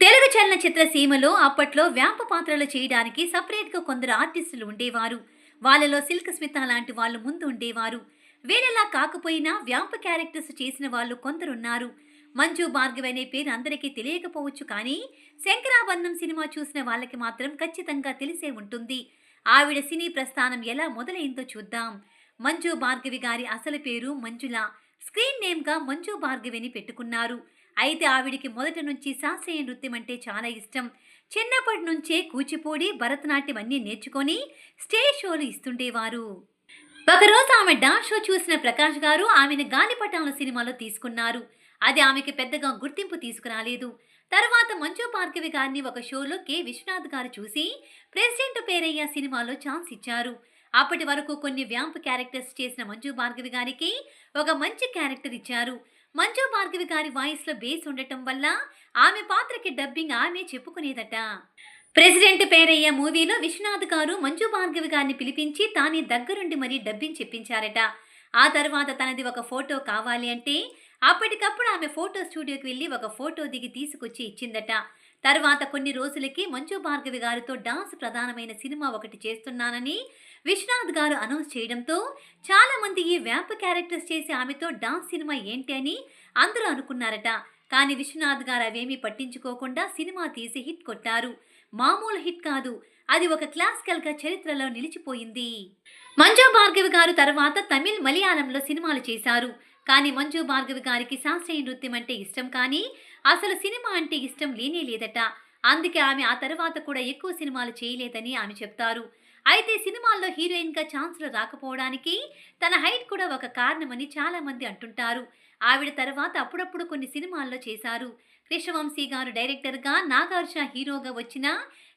తెలుగు చలనచిత్ర సీమలో అప్పట్లో వ్యాంప పాత్రలు చేయడానికి సపరేట్గా కొందరు ఆర్టిస్టులు ఉండేవారు. వాళ్ళలో సిల్క్ స్మిత లాంటి వాళ్ళు ముందు ఉండేవారు. వీళ్ళలా కాకపోయినా వ్యాంప క్యారెక్టర్స్ చేసిన వాళ్ళు కొందరున్నారు. మంజు భార్గవి అనే పేరు అందరికీ తెలియకపోవచ్చు కానీ శంకరాభరణం సినిమా చూసిన వాళ్ళకి మాత్రం ఖచ్చితంగా తెలిసే ఉంటుంది. ఆవిడ సినీ ప్రస్థానం ఎలా మొదలైందో చూద్దాం. మంజు భార్గవి గారి అసలు పేరు మంజుల. స్క్రీన్ నేమ్గా మంజు భార్గవిని పెట్టుకున్నారు. అయితే ఆవిడికి మొదటి నుంచి శాస్త్రీయ నృత్యం అంటే చాలా ఇష్టం. చిన్నప్పటి నుంచే కూచిపూడి భరతనాట్యం అన్నీ నేర్చుకొని స్టేజ్ షోలు ఇస్తుండేవారు. ఒకరోజు ఆమె డాన్స్ షో చూసిన ప్రకాష్ గారు ఆమెను గాలిపటాల సినిమాలో తీసుకున్నారు. అది ఆమెకి పెద్దగా గుర్తింపు తీసుకురాలేదు. తర్వాత మంజు భార్గవి గారిని ఒక షోలో కె. విశ్వనాథ్ గారు చూసి ప్రెసిడెంట్ పేరయ్య సినిమాలో ఛాన్స్ ఇచ్చారు. అప్పటి వరకు కొన్ని వ్యాంప్ క్యారెక్టర్స్ చేసిన మంజు భార్గవి గారికి ఒక మంచి క్యారెక్టర్ ఇచ్చారు. మంజు భార్గవి గారి వాయిస్లో బేస్ ఉండటం వల్ల ఆమె పాత్రకి డబ్బింగ్ ఆమె చెప్పుకునేదట. ప్రెసిడెంట్ పేరయ్య మూవీలో విశ్వనాథ్ గారు మంజు భార్గవి గారిని పిలిపించి తానే దగ్గరుండి మరీ డబ్బింగ్ చెప్పించారట. ఆ తర్వాత తనది ఒక ఫోటో కావాలి అంటే అప్పటికప్పుడు ఆమె ఫోటో స్టూడియోకి వెళ్ళి ఒక ఫోటో దిగి తీసుకొచ్చి ఇచ్చిందట. తర్వాత కొన్ని రోజులకి మంజు భార్గవి గారితో డాన్స్ ప్రధానమైన సినిమా ఒకటి చేస్తున్నానని విశ్వనాథ్ గారు అనౌన్స్ చేయడంతో చాలా మంది ఈ వ్యాంప్ క్యారెక్టర్స్ చేసి ఆమెతో డాన్స్ సినిమా ఏంటి అని అందరూ అనుకున్నారట. కానీ విశ్వనాథ్ గారు అవేమీ పట్టించుకోకుండా సినిమా తీసి హిట్ కొట్టారు. మామూలు హిట్ కాదు. అది ఒక క్లాసికల్గా చరిత్రలో నిలిచిపోయింది. మంజు భార్గవి గారు తర్వాత తమిళ్ మలయాళంలో సినిమాలు చేశారు. కానీ మంజు భార్గవి గారికి శాస్త్రీయ నృత్యం అంటే ఇష్టం కానీ అసలు సినిమా అంటే ఇష్టం లేనే లేదట. అందుకే ఆమె ఆ తర్వాత కూడా ఎక్కువ సినిమాలు చేయలేదని ఆమె చెప్తారు. అయితే సినిమాల్లో హీరోయిన్గా ఛాన్సులు రాకపోవడానికి తన హైట్ కూడా ఒక కారణమని చాలామంది అంటుంటారు. ఆవిడ తర్వాత అప్పుడప్పుడు కొన్ని సినిమాల్లో చేశారు. కృష్ణవంశీ గారు డైరెక్టర్గా నాగార్జున హీరోగా వచ్చిన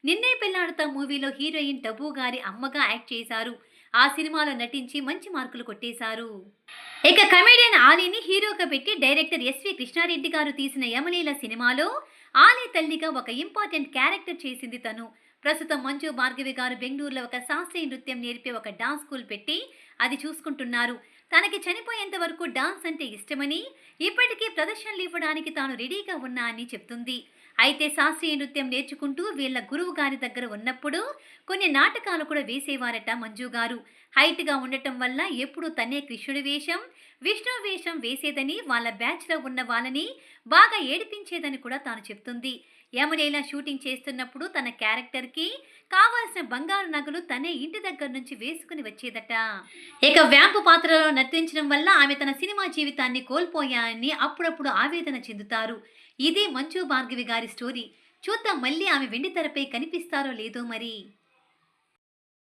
నిన్నే పెళ్ళాడుతా మూవీలో హీరోయిన్ టబు గారి అమ్మగా యాక్ట్ చేశారు. ఆ సినిమాలో నటించి మంచి మార్కులు కొట్టేశారు. ఇక కమెడియన్ ఆలీని హీరోగా పెట్టి డైరెక్టర్ ఎస్వి కృష్ణారెడ్డి గారు తీసిన యమలీల సినిమాలో ఆలీ తల్లిగా ఒక ఇంపార్టెంట్ క్యారెక్టర్ చేసింది తను. ప్రస్తుతం మంజు భార్గవి గారు బెంగళూరులో ఒక శాస్త్రీయ నృత్యం నేర్పే ఒక డాన్స్ స్కూల్ పెట్టి అది చూసుకుంటున్నారు. తనకి చనిపోయేంత వరకు డాన్స్ అంటే ఇష్టమని ఇప్పటికీ ప్రదర్శనలు ఇవ్వడానికి తాను రెడీగా ఉన్నా అని చెప్తుంది. అయితే శాస్త్రీయ నృత్యం నేర్చుకుంటూ వీళ్ళ గురువు గారి దగ్గర ఉన్నప్పుడు కొన్ని నాటకాలు కూడా వేసేవారట మంజు గారు. హైట్గా ఉండటం వల్ల ఎప్పుడూ తనే కృష్ణుడి వేషం విష్ణు వేషం వేసేదని వాళ్ళ బ్యాచ్లో ఉన్న వాళ్ళని బాగా ఏడిపించేదని కూడా తాను చెప్తుంది. యమునేల షూటింగ్ చేస్తున్నప్పుడు తన క్యారెక్టర్కి కావాల్సిన బంగారు నగలు తనే ఇంటి దగ్గర నుంచి వేసుకుని వచ్చేదట. ఇక వ్యాంపు పాత్రలో నర్తించడం వల్ల ఆమె తన సినిమా జీవితాన్ని కోల్పోయాయని అప్పుడప్పుడు ఆవేదన చెందుతారు. ఇది మంచు భార్గవి గారి స్టోరీ. చూద్దాం మళ్ళీ ఆమె వెండి తెరపై కనిపిస్తారో లేదో మరి.